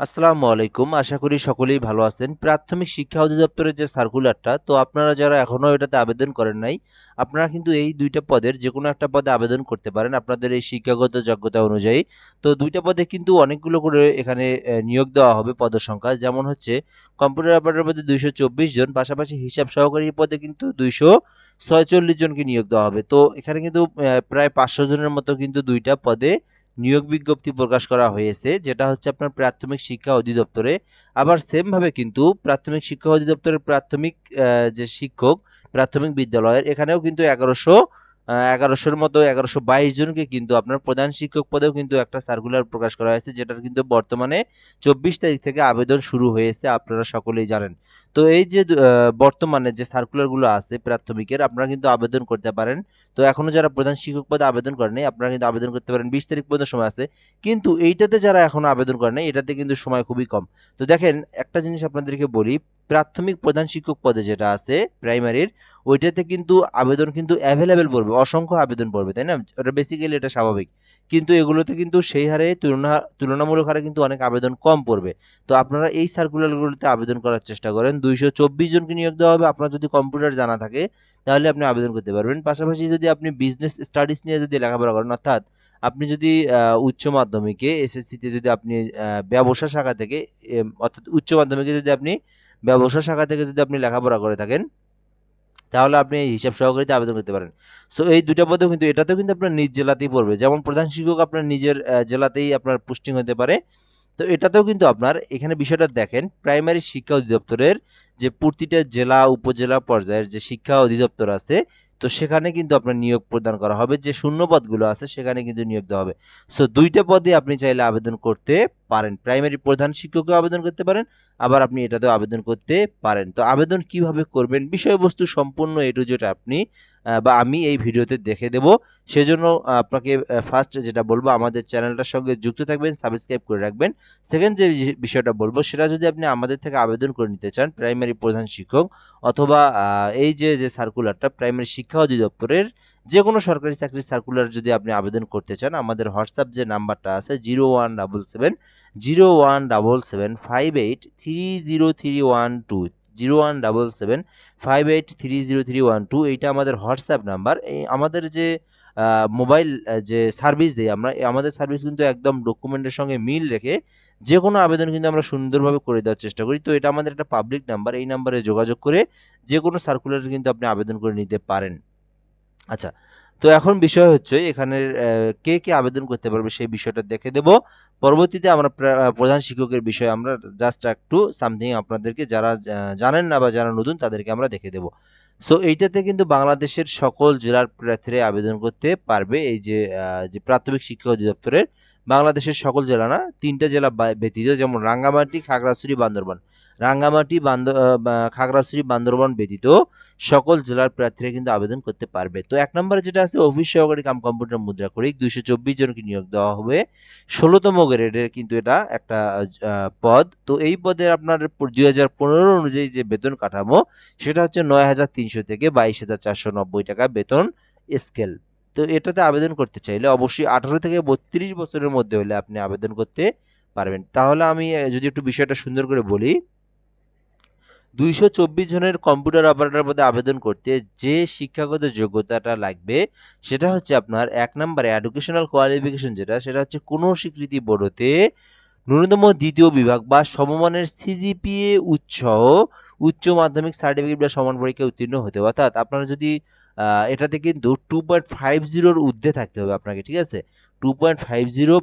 আসসালামু আলাইকুম। আশা করি সকলেই ভালো আছেন। প্রাথমিক শিক্ষা অধিদপ্তরের যে সার্কুলারটা, তো আপনারা যারা এখনও এটাতে আবেদন করেন নাই, আপনারা কিন্তু এই দুইটা পদের যে কোনো একটা পদে আবেদন করতে পারেন আপনাদের এই শিক্ষাগত যোগ্যতা অনুযায়ী। তো দুইটা পদে কিন্তু অনেকগুলো করে এখানে নিয়োগ দেওয়া হবে পদের সংখ্যা যেমন হচ্ছে, কম্পিউটার অপারেটর পদে দুইশো চব্বিশ জন, পাশাপাশি হিসাব সহকারী পদে কিন্তু দুইশো ছয়চল্লিশ জনকে নিয়োগ দেওয়া হবে। তো এখানে কিন্তু প্রায় পাঁচশো জনের মতো কিন্তু দুইটা পদে নিয়োগ বিজ্ঞপ্তি প্রকাশ করা হয়েছে, যেটা হচ্ছে আপনার প্রাথমিক শিক্ষা অধিদপ্তরে। আবার সেমভাবে কিন্তু প্রাথমিক শিক্ষা অধিদপ্তরের প্রাথমিক যে শিক্ষক, প্রাথমিক বিদ্যালয়ের, এখানেও কিন্তু এগারোশো এগারোশোর মতো এগারোশো বাইশ জনকে কিন্তু আপনার প্রধান শিক্ষক পদেও কিন্তু একটা সার্কুলার প্রকাশ করা হয়েছে, যেটার কিন্তু বর্তমানে চব্বিশ তারিখ থেকে আবেদন শুরু হয়েছে, আপনারা সকলেই জানেন। তো এই যে বর্তমানে যে সার্কুলারগুলো আছে প্রাথমিকের, আপনারা কিন্তু আবেদন করতে পারেন। তো এখনও যারা প্রধান শিক্ষক পদে আবেদন করেনি আপনারা কিন্তু আবেদন করতে পারেন। বিশ তারিখ পর্যন্ত সময় আছে, কিন্তু এইটাতে যারা এখনও আবেদন করেনি এটাতে কিন্তু সময় খুবই কম। তো দেখেন, একটা জিনিস আপনাদেরকে বলি প্রাথমিক প্রধান শিক্ষক পদে যেটা আছে প্রাইমারির ওইটাতে কিন্তু আবেদন কিন্তু অ্যাভেলেবেল পড়বে, অসংখ্য আবেদন পড়বে, তাই না? ওটা বেসিক্যালি এটা স্বাভাবিক। কিন্তু এগুলোতে কিন্তু সেই হারে তুলনা, তুলনামূলক হারে কিন্তু অনেক আবেদন কম পড়বে। তো আপনারা এই সার্কুলারগুলোতে আবেদন করার চেষ্টা করেন। দুইশো চব্বিশ জনকে নিয়োগ দেওয়া হবে। আপনার যদি কম্পিউটার জানা থাকে, তাহলে আপনি আবেদন করতে পারবেন। পাশাপাশি যদি আপনি বিজনেস স্টাডিজ নিয়ে যদি লেখাপড়া করেন, অর্থাৎ আপনি যদি উচ্চ মাধ্যমিকে এসএসসিতে যদি আপনি ব্যবসা শাখা থেকে অর্থাৎ উচ্চ মাধ্যমিকে যদি আপনি ব্যবসা শাখা থেকে যদি আপনি লেখাপড়া করে থাকেন, তাহলে আপনি এই হিসাব সহকারীতে আবেদন করতে পারেন। সো এই দুটা পদেও কিন্তু এটাতেও কিন্তু আপনার নিজ জেলাতেই পড়বে। যেমন প্রধান শিক্ষক আপনার নিজের জেলাতেই আপনার পোস্টিং হতে পারে। তো এটাতেও কিন্তু আপনার, এখানে বিষয়টা দেখেন, প্রাইমারি শিক্ষা অধিদপ্তরের যে প্রতিটা জেলা, উপজেলা পর্যায়ের যে শিক্ষা অধিদপ্তর আছে, তো সেখানে কিন্তু আপনার নিয়োগ প্রদান করা হবে। যে শূন্য পদগুলো আছে, সেখানে কিন্তু নিয়োগ দেওয়া হবে। সো দুইটা পদে আপনি চাইলে আবেদন করতে পারেন। প্রাইমারি প্রধান শিক্ষকেও আবেদন করতে পারেন, আবার আপনি এটাতেও আবেদন করতে পারেন। তো আবেদন কীভাবে করবেন, বিষয়বস্তু সম্পূর্ণ এটু টু জেড আপনি বা আমি এই ভিডিওতে দেখে দেব। সেজন্য আপনাকে ফার্স্ট যেটা বলব, আমাদের চ্যানেলটার সঙ্গে যুক্ত থাকবেন সাবস্ক্রাইব করে রাখবেন। সেকেন্ড যে বিষয়টা বলব, সেটা যদি আপনি আমাদের থেকে আবেদন করে নিতে চান প্রাইমারি প্রধান শিক্ষক, অথবা এই যে যে সার্কুলারটা প্রাইমারি শিক্ষা অধিদপ্তরের যে কোনো সরকারি চাকরির সার্কুলার যদি আপনি আবেদন করতে চান, আমাদের হোয়াটসঅ্যাপ যে নাম্বারটা আছে zero one double seven zero one double seven five eight three zero three one two zero one double seven five eight three zero three one two এইটা আমাদের হোয়াটসঅ্যাপ নাম্বার। এই আমাদের যে মোবাইল যে সার্ভিস দিই আমরা আমাদের সার্ভিস কিন্তু একদম ডকুমেন্টের সঙ্গে মিল রেখে যে কোনো আবেদন কিন্তু আমরা সুন্দরভাবে করে দেওয়ার চেষ্টা করি। তো এটা আমাদের একটা পাবলিক নাম্বার এই নাম্বারে যোগাযোগ করে যে কোনো সার্কুলার কিন্তু আপনি আবেদন করে নিতে পারেন। আচ্ছা তো এখন বিষয় হচ্ছে এখানে কে কে আবেদন করতে পারবে সেই বিষয়টা দেখে দেব। পরবর্তীতে আমরা প্রা- প্রধান শিক্ষকের বিষয়ে আমরা জাস্ট একটু সামথিং আপনাদেরকে যারা জানেন না বা যারা নতুন তাদেরকে আমরা দেখে দেব। সো এইটাতে কিন্তু বাংলাদেশের সকল জেলার প্রার্থীরা আবেদন করতে পারবে। এই যে যে প্রাথমিক শিক্ষা অধিদপ্তরের বাংলাদেশের সকল জেলা না, তিনটা জেলা ব্যতীত যেমন রাঙ্গামাটি, খাগড়াছড়ি, বান্দরবান। রাঙ্গামাটি বান্দ খাগড়াছড়ি বান্দরবান ব্যতীত সকল জেলার প্রার্থীরা কিন্তু আবেদন করতে পারবে। তো এক নম্বরে যেটা আছে, অফিস সহকারী কাম কম্পিউটার মুদ্রা করিক দুইশো চব্বিশ জনকে নিয়োগ দেওয়া হবে। ষোলোতম গ্রেডের কিন্তু এটা একটা পদ। তো এই পদের আপনার দুই হাজার পনেরো অনুযায়ী যে বেতন কাঠামো, সেটা হচ্ছে নয় হাজার তিনশো থেকে বাইশ হাজার চারশো নব্বই টাকা বেতন স্কেল। তো এটাতে আবেদন করতে চাইলে অবশ্যই আঠারো থেকে বত্রিশ বছরের মধ্যে হলে আপনি আবেদন করতে পারবেন। তাহলে আমি যদি একটু বিষয়টা সুন্দর করে বলি দুইশো চব্বিশ জনের কম্পিউটার অপারেটর পদে আবেদন করতে যে শিক্ষাগত যোগ্যতাটা লাগবে, সেটা হচ্ছে আপনার এক নম্বরে এডুকেশনাল কোয়ালিফিকেশন যেটা, সেটা হচ্ছে কোনো স্বীকৃতি বোর্ডতে ন্যূনতম দ্বিতীয় বিভাগ বা সমমানের সিজিপিএ উৎসহ উচ্চ মাধ্যমিক সার্টিফিকেট বা সমান পরীক্ষায় উত্তীর্ণ হতে হবে। অর্থাৎ আপনারা যদি এটাতে কিন্তু টু পয়েন্ট ফাইভ জিরোর ঊর্ধ্বে থাকতে হবে আপনাকে, ঠিক আছে? Two point five zero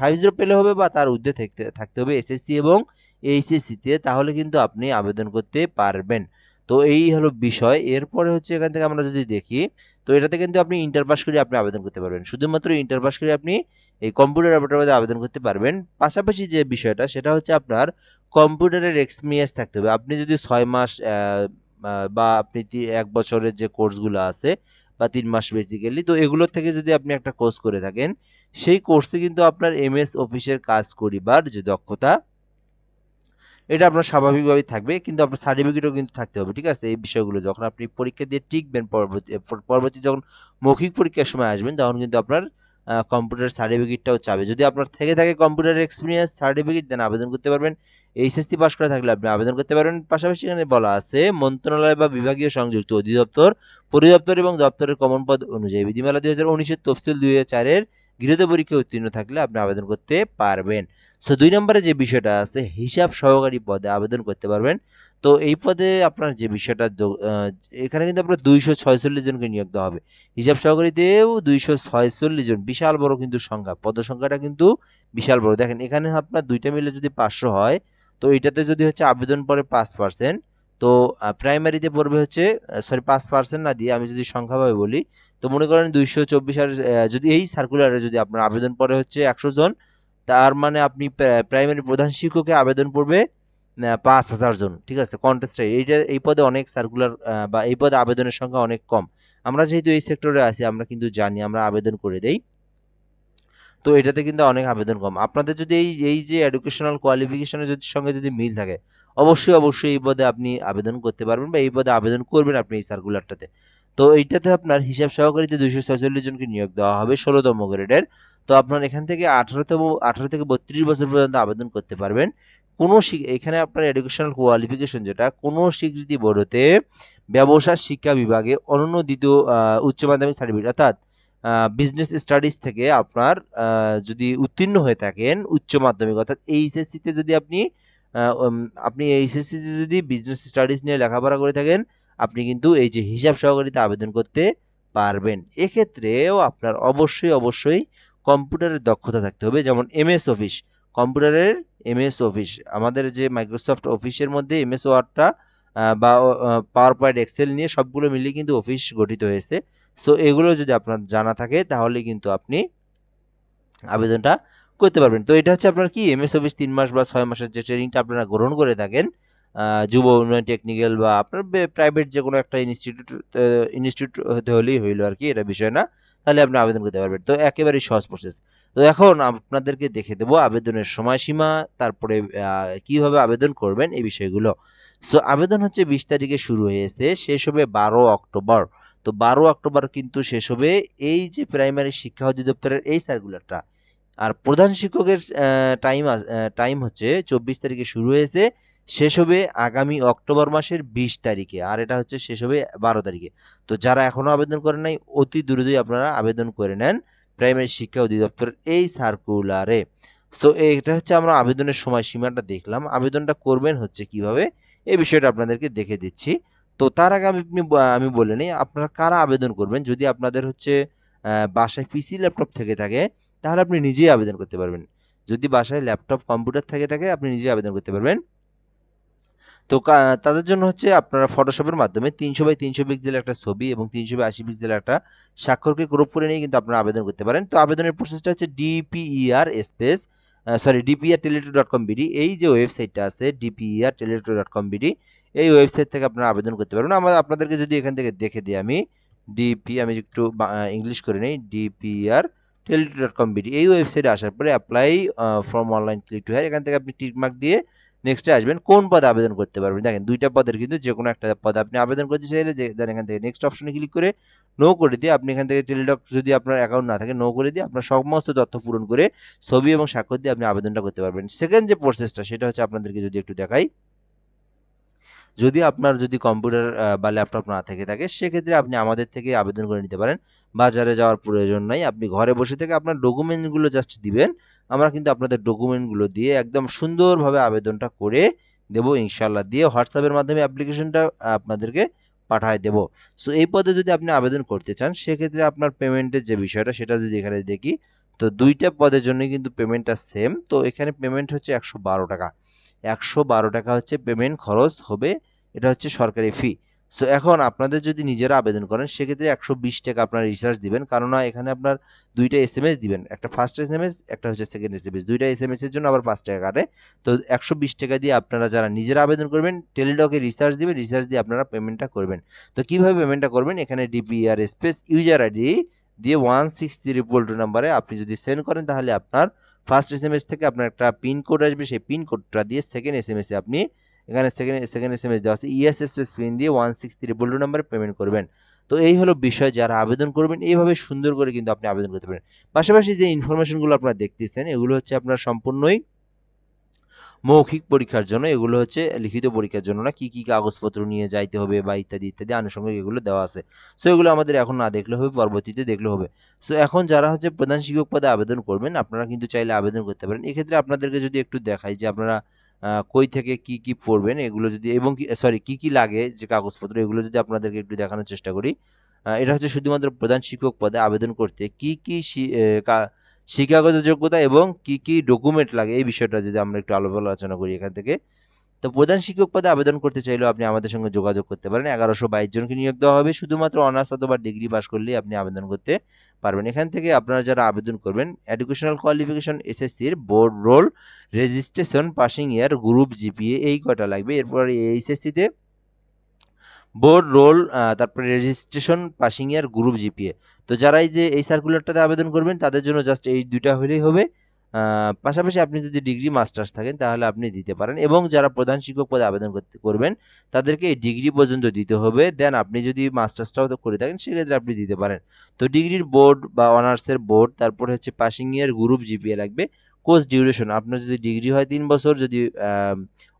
five zero পেলে হবে বা তার ঊর্ধ্বে থাকতে থাকতে হবে এসএসসি এবং এইচএসসিতে তাহলে কিন্তু আপনি আবেদন করতে পারবেন। তো এই হলো বিষয়। এরপরে হচ্ছে এখান থেকে আমরা যদি দেখি, তো এটাতে কিন্তু আপনি ইন্টার পাস করে আপনি আবেদন করতে পারবেন। শুধুমাত্র ইন্টার পাস করে আপনি এই কম্পিউটার অপারেটর আবেদন করতে পারবেন। পাশাপাশি যে বিষয়টা, সেটা হচ্ছে আপনার কম্পিউটারের এক্সপিরিয়েন্স থাকতে হবে। আপনি যদি ছয় মাস বা আপনি এক বছরের যে কোর্সগুলো আছে, বা তিন মাস বেসিক্যালি তো এগুলোর থেকে যদি আপনি একটা কোর্স করে থাকেন, সেই কোর্সে কিন্তু আপনার এমএস অফিসের কাজ করিবার যে দক্ষতা এটা আপনার স্বাভাবিকভাবেই থাকবে, কিন্তু আপনার সার্টিফিকেটও কিন্তু থাকতে হবে, ঠিক আছে? এই বিষয়গুলো যখন আপনি পরীক্ষা দিয়ে টিকবেন পরবর্তী পরবর্তী যখন মৌখিক পরীক্ষার সময় আসবেন, তখন কিন্তু আপনার কম্পিউটার সার্টিফিকেটটাও চাবে। যদি আপনার থেকে থাকে কম্পিউটার এক্সপিরিয়েন্স সার্টিফিকেট দেন আবেদন করতে পারবেন। এইচএসসি পাস করা থাকলে আপনি আবেদন করতে পারবেন। পাশাপাশি এখানে বলা আছে, মন্ত্রণালয় বা বিভাগীয় সংযুক্ত অধিদপ্তর, পরিদপ্তর এবং দপ্তরের কমন পদ অনুযায়ী বিধিমালা দুই হাজার উনিশের তফসিল দুই হাজার চারের গৃহীত পরীক্ষায় উত্তীর্ণ থাকলে আপনি আবেদন করতে পারবেন। সো দুই নম্বরে যে বিষয়টা আছে, হিসাব সহকারী পদে আবেদন করতে পারবেন। তো, এই পদে আপনার যে বিষয়টা এখানে কিন্তু আপনার দুইশো ছয়চল্লিশ জনকে নিয়োগ দেওয়া হবে। হিসাব সহকারীতেও দুইশো ছয়চল্লিশ জন, বিশাল বড় কিন্তু সংখ্যা। পদ সংখ্যাটা কিন্তু বিশাল বড়। দেখেন, এখানে আপনার দুইটা মিলে যদি পাঁচশো হয়, তো এটাতে যদি হচ্ছে আবেদন পড়ে পাঁচ পার্সেন্ট তো প্রাইমারিতে পড়বে হচ্ছে সরি পাঁচ পার্সেন্ট না দিয়ে আমি যদি সংখ্যাভাবে বলি, তো মনে করেন দুইশো চব্বিশ আর যদি এই সার্কুলারে যদি আপনার আবেদন পড়ে হচ্ছে একশো জন তার মানে আপনি প্রাইমারি প্রধান শিক্ষকে আবেদন পড়বে পাঁচ হাজার জন, ঠিক আছে? কন্টেস্ট এইটা, এই পদে অনেক সার্কুলার বা এই পদে আবেদনের সংখ্যা অনেক কম। আমরা যেহেতু এই সেক্টরে আছি, আমরা কিন্তু জানি, আমরা আবেদন করে দেই। তো এটাতে কিন্তু অনেক আবেদন কম। আপনাদের যদি এই এই যে এডুকেশনাল কোয়ালিফিকেশনের যদি সঙ্গে যদি মিল থাকে, অবশ্যই অবশ্যই এই পদে আপনি আবেদন করতে পারবেন বা এই পদে আবেদন করবেন আপনি এই সার্কুলারটাতে তো এইটাতে আপনার হিসাব সহকারীতে দুইশো ছয়চল্লিশ জনকে নিয়োগ দেওয়া হবে, ষোলোতম গ্রেডের তো আপনার এখান থেকে আঠারোতম, আঠারো থেকে বত্রিশ বছর পর্যন্ত আবেদন করতে পারবেন। কোনো এখানে আপনার এডুকেশনাল কোয়ালিফিকেশন যেটা, কোনো স্বীকৃতি বোর্ডতে ব্যবসা শিক্ষা বিভাগে অনন্য দ্বিতীয় উচ্চ মাধ্যমিক সার্টিফিকেট অর্থাৎ বিজনেস স্টাডিজ থেকে আপনার যদি উত্তীর্ণ হয়ে থাকেন উচ্চ মাধ্যমিক, অর্থাৎ এইচএসসিতে যদি আপনি আপনি এইচএসসি যদি বিজনেস স্টাডিজ নিয়ে লেখাপড়া করে থাকেন, আপনি কিন্তু এই যে হিসাব সহকারীতে আবেদন করতে পারবেন। এক্ষেত্রেও আপনার অবশ্যই অবশ্যই কম্পিউটারের দক্ষতা থাকতে হবে, যেমন এমএস অফিস। কম্পিউটারের এমএস অফিস, আমাদের যে মাইক্রোসফট অফিসের মধ্যে এমএস ওয়ার্ডটা বা পাওয়ার পয়েন্ট এক্সেল নিয়ে সবগুলো মিলিয়ে কিন্তু অফিস গঠিত হয়েছে। সো এগুলো যদি আপনার জানা থাকে, তাহলে কিন্তু আপনি আবেদনটা করতে পারবেন। তো এটা হচ্ছে আপনার কি, এমএস অফিস তিন মাস বা ছয় মাসের যে ট্রেনিংটা আপনারা গ্রহণ করে থাকেন যুব উন্নয়ন টেকনিক্যাল বা আপনার প্রাইভেট যে কোনো একটা ইনস্টিটিউট ইনস্টিটিউট হতে হলেই হইল আর কি, এটা বিষয় না। তাহলে আপনি আবেদন করতে পারবেন। তো একেবারেই সহজ প্রসেস তো এখন আপনাদেরকে দেখে দেবো আবেদনের সময়সীমা, তারপরে কীভাবে আবেদন করবেন এই বিষয়গুলো। সো আবেদন হচ্ছে বিশ তারিখে শুরু হয়েছে, শেষ হবে বারো অক্টোবর। তো বারো অক্টোবর কিন্তু শেষ হবে এই যে প্রাইমারি শিক্ষা অধিদপ্তরের এই সার্কুলারটা আর প্রধান শিক্ষকের টাইম টাইম হচ্ছে চব্বিশ তারিখে শুরু হয়েছে। শেষ হবে আগামী অক্টোবর মাসের বিশ তারিখে, আর এটা হচ্ছে শেষ হবে বারো তারিখে। তো যারা এখনও আবেদন করেন নাই, অতি দ্রুতই আপনারা আবেদন করে নেন প্রাইমারি শিক্ষা অধিদপ্তরের এই সার্কুলারে। সো এটা হচ্ছে আমরা আবেদনের সময়সীমাটা দেখলাম। আবেদনটা করবেন হচ্ছে কীভাবে এই বিষয়টা আপনাদেরকে দেখে দিচ্ছি। তো তার আগে আমি আমি বলে নিই, আপনারা কারা আবেদন করবেন? যদি আপনাদের হচ্ছে বাসায় পিসি ল্যাপটপ থেকে থাকে, তাহলে আপনি নিজেই আবেদন করতে পারবেন। যদি বাসায় ল্যাপটপ, কম্পিউটার থেকে থাকে, আপনি নিজেই আবেদন করতে পারবেন। তো তাদের জন্য হচ্ছে আপনারা ফটোশপের মাধ্যমে তিনশো বাই তিনশো পিক্সেলের একটা ছবি এবং তিনশো বাই আশি পিক্সেলের একটা স্বাক্ষরকে ক্রপ করে নিয়ে কিন্তু আপনারা আবেদন করতে পারেন। তো আবেদনের প্রসেসটা হচ্ছে DPER space sorry DPR Teletalk dot com BD এই যে ওয়েবসাইটটা আছে DPER Teletalk dot com BD এই ওয়েবসাইট থেকে আপনারা আবেদন করতে পারবেন। আমরা আপনাদেরকে যদি এখান থেকে দেখে দিই আমি ডিপি আমি একটু ইংলিশ করে নিই DPR Teletalk dot com BD এই ওয়েবসাইটে আসার পরে apply from online click to hire এখান থেকে আপনি টিকমার্ক দিয়ে নেক্সটে আসবেন, কোন পদে আবেদন করতে পারবেন? দেখেন, দুইটা পদের কিন্তু যে কোনো একটা পদে আপনি আবেদন করতে চাইলে যে, দেন এখান থেকে নেক্সট অপশনে ক্লিক করে নো করে দিয়ে আপনি এখান থেকে টেলিডক যদি আপনার অ্যাকাউন্ট না থাকে নো করে দিয়ে আপনার সমস্ত তথ্য পূরণ করে ছবি এবং স্বাক্ষর দিয়ে আপনি আবেদনটা করতে পারবেন। সেকেন্ড যে প্রসেসটা সেটা হচ্ছে আপনাদেরকে যদি একটু দেখাই। যদি আপনার যদি কম্পিউটার বা ল্যাপটপ না থেকে থাকে, সেক্ষেত্রে আপনি আমাদের থেকে আবেদন করে নিতে পারেন। বাজারে যাওয়ার প্রয়োজন নাই। আপনি ঘরে বসে থেকে আপনার ডকুমেন্টগুলো জাস্ট দিবেন। আমরা কিন্তু আপনাদের ডকুমেন্টগুলো দিয়ে একদম সুন্দরভাবে আবেদনটা করে দেবো ইনশাল্লাহ দিয়ে হোয়াটসঅ্যাপের মাধ্যমে অ্যাপ্লিকেশনটা আপনাদেরকে পাঠায় দেবো। সো এই পদে যদি আপনি আবেদন করতে চান, সেক্ষেত্রে আপনার পেমেন্টের যে বিষয়টা, সেটা যদি এখানে দেখি, তো দুইটা পদের জন্য কিন্তু পেমেন্টটা সেম তো এখানে পেমেন্ট হচ্ছে একশো বারো টাকা। একশো বারো টাকা হচ্ছে পেমেন্ট খরচ হবে, এটা হচ্ছে সরকারি ফি সো এখন আপনাদের যদি নিজেরা আবেদন করেন, সেক্ষেত্রে একশো বিশ টাকা আপনার রিচার্জ দিবেন। কেননা এখানে আপনার দুইটা এস এম দিবেন। একটা ফার্স্ট এস এম এস একটা হচ্ছে সেকেন্ড এস এম এস দুইটা এস এম এস এর জন্য আবার পাঁচ টাকা কাটে। তো একশো বিশ টাকা দিয়ে আপনারা যারা নিজেরা আবেদন করবেন টেলিডকে রিচার্জ দিবেন রিচার্জ দিয়ে আপনারা পেমেন্টটা করবেন। তো কীভাবে পেমেন্টটা করবেন? এখানে ডিপিআর স্পেস ইউজার আইডি দিয়ে ওয়ান সিক্স থ্রি নাম্বারে আপনি যদি সেন্ড করেন, তাহলে আপনার ফার্স্ট এস এম এস থেকে আপনার একটা পিন কোড আসবে, সেই পিন কোডটা দিয়ে সেকেন্ড এস এম এসে আপনি এখানে second second S M S দেওয়া আছে ইএসএসএস স্পেস পিন দিয়ে ওয়ান সিক্স থ্রি টু নাম্বারে পেমেন্ট করবেন। তো এই হলো বিষয়, যারা আবেদন করবেন, এইভাবে সুন্দর করে কিন্তু আপনি আবেদন করতে পারেন। পাশাপাশি যে ইনফরমেশনগুলো আপনারা দেখতেছেন, এগুলো হচ্ছে আপনার সম্পূর্ণই মৌখিক পরীক্ষার জন্য এগুলো হচ্ছে লিখিত পরীক্ষার জন্য না কি কি কাগজপত্র নিয়ে যাইতে হবে বা ইত্যাদি ইত্যাদি আনুষঙ্গিক এগুলো দেওয়া আছে। সো এগুলো আমাদের এখন না দেখলে হবে, পরবর্তীতে দেখলে হবে। সো এখন যারা হচ্ছে প্রধান শিক্ষক পদে আবেদন করবেন, আপনারা কিন্তু চাইলে আবেদন করতে পারেন। এক্ষেত্রে আপনাদেরকে যদি একটু দেখাই যে আপনারা কই থেকে কি কি পড়বেন, এগুলো যদি, এবং সরি কি কি লাগে যে কাগজপত্র, এগুলো যদি আপনাদেরকে একটু দেখানোর চেষ্টা করি এটা হচ্ছে শুধুমাত্র প্রধান শিক্ষক পদে আবেদন করতে কি কি শিক্ষাগত যোগ্যতা এবং কি কি ডকুমেন্ট লাগে, এই বিষয়টা যদি আমরা একটু আলো আলোচনা করি এখান থেকে। তো প্রধান শিক্ষক পদে আবেদন করতে চাইলেও আপনি আমাদের সঙ্গে যোগাযোগ করতে পারেন। এগারোশো বাইশ জনকে নিয়োগ দেওয়া হবে। শুধুমাত্র অনার্স অথবা ডিগ্রি পাস করলেই আপনি আবেদন করতে পারবেন। এখান থেকে আপনারা যারা আবেদন করবেন এডুকেশনাল কোয়ালিফিকেশন এসএসসির board roll registration passing year group GPA এই কটা লাগবে। এরপর এইচএসসিতে বোর্ড, রোল তারপরে registration passing year group GPA তো যারা এই যে এই সার্কুলারটাতে আবেদন করবেন, তাদের জন্য জাস্ট এই দুইটা হলেই হবে। পাশাপাশি আপনি যদি ডিগ্রি মাস্টার্স থাকেন, তাহলে আপনি দিতে পারেন এবং যারা প্রধান শিক্ষক পদে আবেদন করতে করবেন, তাদেরকে এই ডিগ্রি পর্যন্ত দিতে হবে। দেন আপনি যদি মাস্টার্সটাও তো করে থাকেন, সেক্ষেত্রে আপনি দিতে পারেন। তো ডিগ্রির বোর্ড বা অনার্সের বোর্ড তারপরে হচ্ছে পাসিং ইয়ার গ্রুপ জিপিএ লাগবে। কোর্স ডিউরেশন আপনার যদি ডিগ্রি হয় তিন বছর, যদি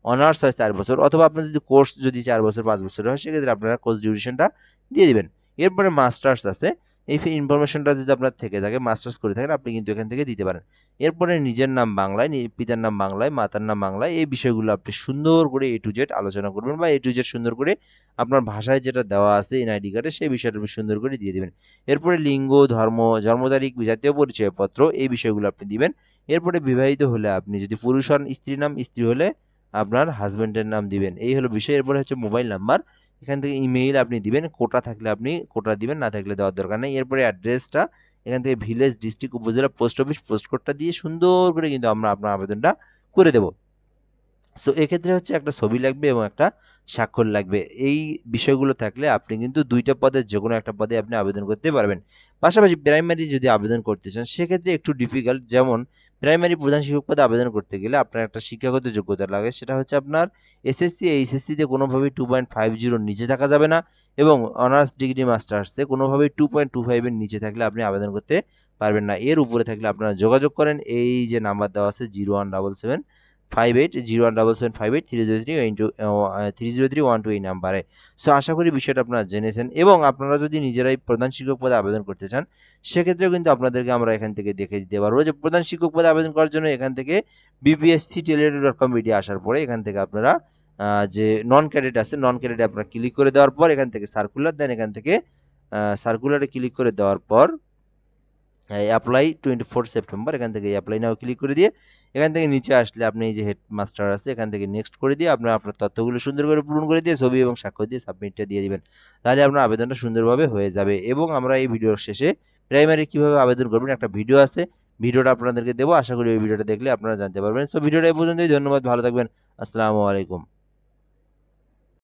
অনার্স হয় চার বছর, অথবা আপনার যদি কোর্স যদি চার বছর, পাঁচ বছর হয়, সেক্ষেত্রে আপনারা কোর্স ডিউরেশনটা দিয়ে দেবেন। এরপরে মাস্টার্স আছে। এই ইনফরমেশনটা যদি আপনার থেকে থাকে মাস্টার্স করে থাকেন, আপনি কিন্তু এখান থেকে দিতে পারেন। এরপরে নিজের নাম বাংলায় পিতার নাম বাংলায়, মাতার নাম বাংলায়, এই বিষয়গুলো আপনি সুন্দর করে এ টু জেড আলোচনা করবেন বা এ টু জেড সুন্দর করে আপনার ভাষায় যেটা দেওয়া আছে এনআইডি কার্ডে সেই বিষয়টা আপনি সুন্দর করে দিয়ে দিবেন। এরপরে লিঙ্গ, ধর্ম, জন্ম তারিখ, জাতীয় পরিচয়পত্র, এই বিষয়গুলো আপনি দিবেন। এরপরে বিবাহিত হলে আপনি, যদি পুরুষ হন, স্ত্রীর নাম, স্ত্রী হলে আপনার হাজব্যান্ডের নাম দিবেন। এই হলো বিষয়। এরপরে হচ্ছে মোবাইল নাম্বার এখান থেকে ইমেইল আপনি দিবেন। কোটা থাকলে আপনি কোটা দিবেন, না থাকলে দেওয়ার দরকার নেই। এরপরে অ্যাড্রেসটা এখান থেকে village district upazila post office post কোডটা দিয়ে সুন্দর করে কিন্তু আমরা আপনার আবেদনটা করে দেব। সো এক্ষেত্রে হচ্ছে একটা ছবি লাগবে এবং একটা স্বাক্ষর লাগবে। এই বিষয়গুলো থাকলে আপনি কিন্তু দুইটা পদে যে কোনো একটা পদে আপনি আবেদন করতে পারবেন। পাশাপাশি প্রাইমারি যদি আবেদন করতে চান, সেক্ষেত্রে একটু ডিফিকাল্ট যেমন প্রাইমারি প্রধান শিক্ষক পদে আবেদন করতে গেলে আপনার একটা শিক্ষাগত যোগ্যতা লাগে। সেটা হচ্ছে আপনার এসএসসি এইচএসসিতে কোনোভাবেই টু পয়েন্ট ফাইভ জিরোর নিচে থাকা যাবে না এবং অনার্স ডিগ্রি মাস্টার্সে কোনোভাবেই টু পয়েন্ট টু ফাইভের নিচে থাকলে আপনি আবেদন করতে পারবেন না। এর উপরে থাকলে আপনারা যোগাযোগ করেন। এই যে নাম্বার দেওয়া আছে zero one double seven five eight zero one double seven five eight three zero three two three zero three one two এই নাম্বারে। সো আশা করি বিষয়টা আপনারা জেনেছেন এবং আপনারা যদি নিজেরাই প্রধান শিক্ষক পদে আবেদন করতে চান, সেক্ষেত্রেও কিন্তু আপনাদেরকে আমরা এখান থেকে দেখে দিতে পারব যে প্রধান শিক্ষক পদে আবেদন করার জন্য এখান থেকে BPSC Teletalk dot com video আসার পরে এখান থেকে আপনারা যে নন ক্যাডেট আছে নন ক্যাডেটে আপনারা ক্লিক করে দেওয়ার পর এখান থেকে সার্কুলার দেন এখান থেকে সার্কুলারে ক্লিক করে দেওয়ার পর অ্যাপ্লাই টোয়েন্টি ফোর সেপ্টেম্বর এখান থেকে অ্যাপ্লাই নাও ক্লিক করে দিয়ে, এখান থেকে নিচে আসলে আপনি এই যে হেডমাস্টার আছে, এখান থেকে নেক্সট করে দিয়ে আপনার আপনার তথ্যগুলো সুন্দর করে পূরণ করে দিয়ে ছবি এবং স্বাক্ষর দিয়ে সাবমিটটা দিয়ে দিবেন। তাহলে আপনার আবেদনটা সুন্দরভাবে হয়ে যাবে এবং আমরা এই ভিডিওর শেষে প্রাইমারি কীভাবে আবেদন করবেন একটা ভিডিও আছে, ভিডিওটা আপনাদেরকে দেবো। আশা করি ওই ভিডিওটা দেখলে আপনারা জানতে পারবেন। সো ভিডিওটা এই পর্যন্তই। ধন্যবাদ। ভালো থাকবেন। আসসালামু আলাইকুম।